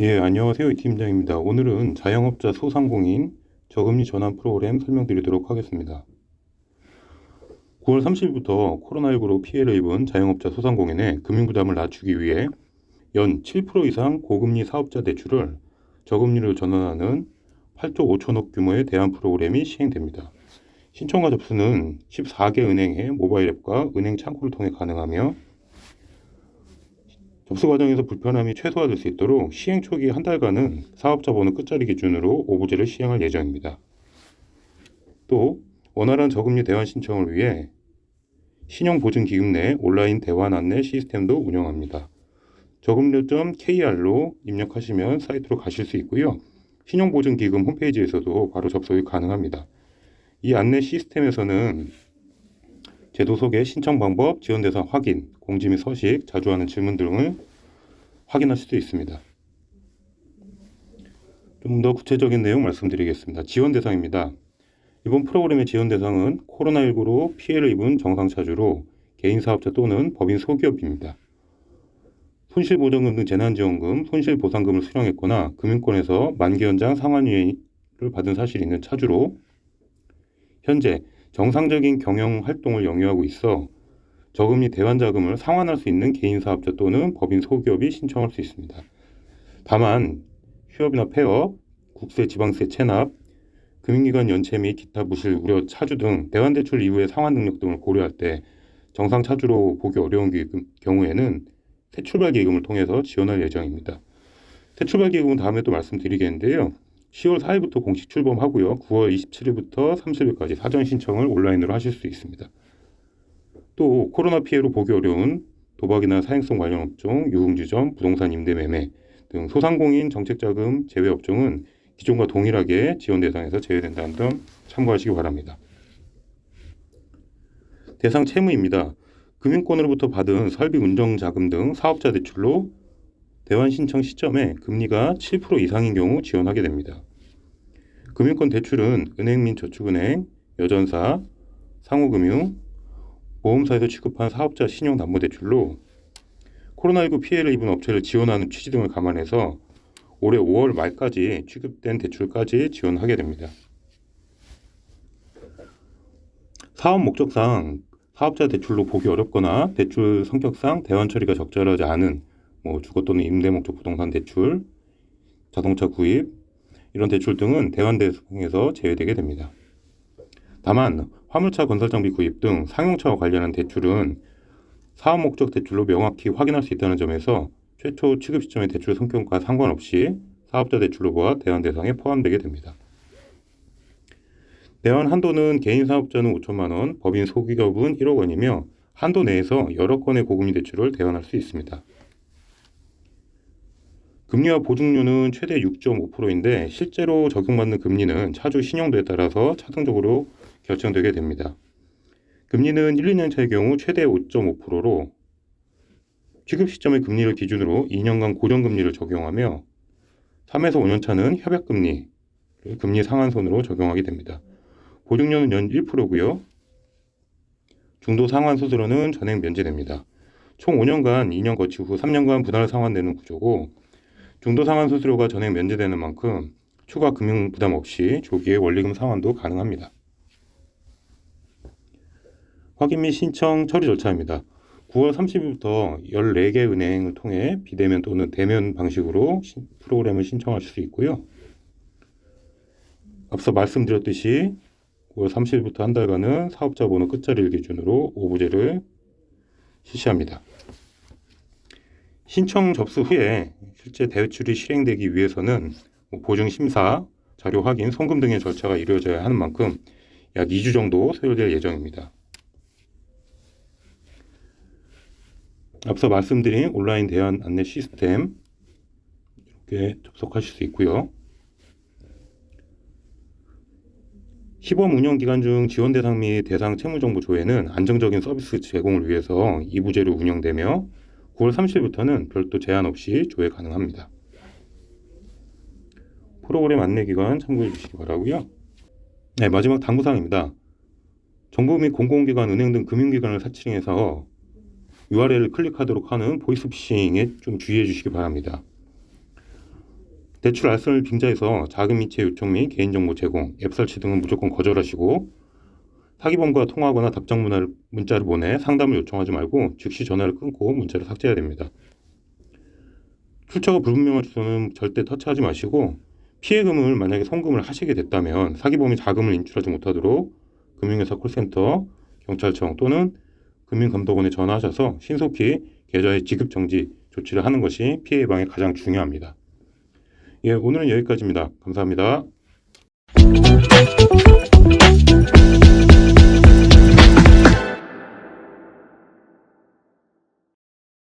예, 안녕하세요. 이 팀장입니다. 오늘은 자영업자 소상공인 저금리 전환 프로그램 설명드리도록 하겠습니다. 9월 30일부터 코로나19로 피해를 입은 자영업자 소상공인의 금융 부담을 낮추기 위해 연 7% 이상 고금리 사업자 대출을 저금리로 전환하는 8조 5천억 규모의 대안 프로그램이 시행됩니다. 신청과 접수는 14개 은행의 모바일 앱과 은행 창구를 통해 가능하며 접수 과정에서 불편함이 최소화될 수 있도록 시행 초기 한 달간은 사업자 번호 끝자리 기준으로 오부제를 시행할 예정입니다. 또 원활한 저금리 대환 신청을 위해 신용보증기금 내 온라인 대환 안내 시스템도 운영합니다. 저금리.kr로 입력하시면 사이트로 가실 수 있고요. 신용보증기금 홈페이지에서도 바로 접속이 가능합니다. 이 안내 시스템에서는 제도 소개, 신청 방법, 지원 대상 확인, 공지 및 서식, 자주 하는 질문 등을 확인하실 수 있습니다. 좀 더 구체적인 내용 말씀드리겠습니다. 지원 대상입니다. 이번 프로그램의 지원 대상은 코로나19로 피해를 입은 정상차주로 개인 사업자 또는 법인 소기업입니다. 손실보전금 등 재난지원금, 손실보상금을 수령했거나 금융권에서 만기 연장 상환유예를 받은 사실이 있는 차주로 현재 정상적인 경영 활동을 영위하고 있어 저금리 대환 자금을 상환할 수 있는 개인 사업자 또는 법인 소기업이 신청할 수 있습니다. 다만 휴업이나 폐업, 국세 지방세 체납, 금융기관 연체 및 기타 부실 우려 차주 등 대환 대출 이후의 상환 능력 등을 고려할 때 정상 차주로 보기 어려운 경우에는 새 출발 기금을 통해서 지원할 예정입니다. 새 출발 기금은 다음에 또 말씀드리겠는데요. 10월 4일부터 공식 출범하고요. 9월 27일부터 30일까지 사전 신청을 온라인으로 하실 수 있습니다. 또 코로나 피해로 보기 어려운 도박이나 사행성 관련 업종, 유흥주점, 부동산 임대 매매 등 소상공인 정책자금 제외 업종은 기존과 동일하게 지원 대상에서 제외된다는 점 참고하시기 바랍니다. 대상 채무입니다. 금융권으로부터 받은 설비 운정 자금 등 사업자 대출로 대환 신청 시점에 금리가 7% 이상인 경우 지원하게 됩니다. 금융권 대출은 은행 및 저축은행, 여전사, 상호금융, 보험사에서 취급한 사업자 신용담보대출로 코로나19 피해를 입은 업체를 지원하는 취지 등을 감안해서 올해 5월 말까지 취급된 대출까지 지원하게 됩니다. 사업 목적상 사업자 대출로 보기 어렵거나 대출 성격상 대환 처리가 적절하지 않은 뭐 주거 또는 임대 목적 부동산 대출, 자동차 구입 이런 대출 등은 대환 대상에서 제외되게 됩니다. 다만 화물차 건설 장비 구입 등 상용차와 관련한 대출은 사업 목적 대출로 명확히 확인할 수 있다는 점에서 최초 취급 시점의 대출 성격과 상관없이 사업자 대출로 보아 대환 대상에 포함되게 됩니다. 대환 한도는 개인 사업자는 5천만 원, 법인 소기업은 1억 원이며 한도 내에서 여러 건의 고금리 대출을 대환할 수 있습니다. 금리와 보증료는 최대 6.5%인데 실제로 적용받는 금리는 차주 신용도에 따라서 차등적으로 결정되게 됩니다. 금리는 1, 2년 차의 경우 최대 5.5%로 취급 시점의 금리를 기준으로 2년간 고정금리를 적용하며 3에서 5년 차는 협약금리, 금리 상한선으로 적용하게 됩니다. 보증료는 연 1%고요. 중도 상환 수수료는 전액 면제됩니다. 총 5년간 2년 거치 후 3년간 분할 상환되는 구조고 중도 상환 수수료가 전액 면제되는 만큼 추가 금융 부담 없이 조기에 원리금 상환도 가능합니다. 확인 및 신청 처리 절차입니다. 9월 30일부터 14개 은행을 통해 비대면 또는 대면 방식으로 프로그램을 신청하실 수 있고요. 앞서 말씀드렸듯이 9월 30일부터 한 달간은 사업자 번호 끝자리를 기준으로 오부제를 실시합니다. 신청 접수 후에 실제 대출이 실행되기 위해서는 뭐 보증 심사, 자료 확인, 송금 등의 절차가 이루어져야 하는 만큼 약 2주 정도 소요될 예정입니다. 앞서 말씀드린 온라인 대안 안내 시스템 이렇게 접속하실 수 있고요. 시범 운영 기간 중 지원 대상 및 대상 채무 정보 조회는 안정적인 서비스 제공을 위해서 2부제로 운영되며 9월 30일부터는 별도 제한 없이 조회 가능합니다. 프로그램 안내 기간 참고해 주시기 바라고요. 네, 마지막 당부 사항입니다. 정부 및 공공기관, 은행 등 금융기관을 사칭해서 URL을 클릭하도록 하는 보이스피싱에 좀 주의해 주시기 바랍니다. 대출 알선을 빙자해서 자금 이체 요청 및 개인정보 제공, 앱 설치 등은 무조건 거절하시고 사기범과 통화하거나 답장 문화를, 문자를 보내 상담을 요청하지 말고 즉시 전화를 끊고 문자를 삭제해야 됩니다. 출처가 불분명한 주소는 절대 터치하지 마시고 피해금을 만약에 송금을 하시게 됐다면 사기범이 자금을 인출하지 못하도록 금융회사 콜센터, 경찰청 또는 금융감독원에 전화하셔서 신속히 계좌의 지급 정지 조치를 하는 것이 피해 예방에 가장 중요합니다. 예, 오늘은 여기까지입니다. 감사합니다.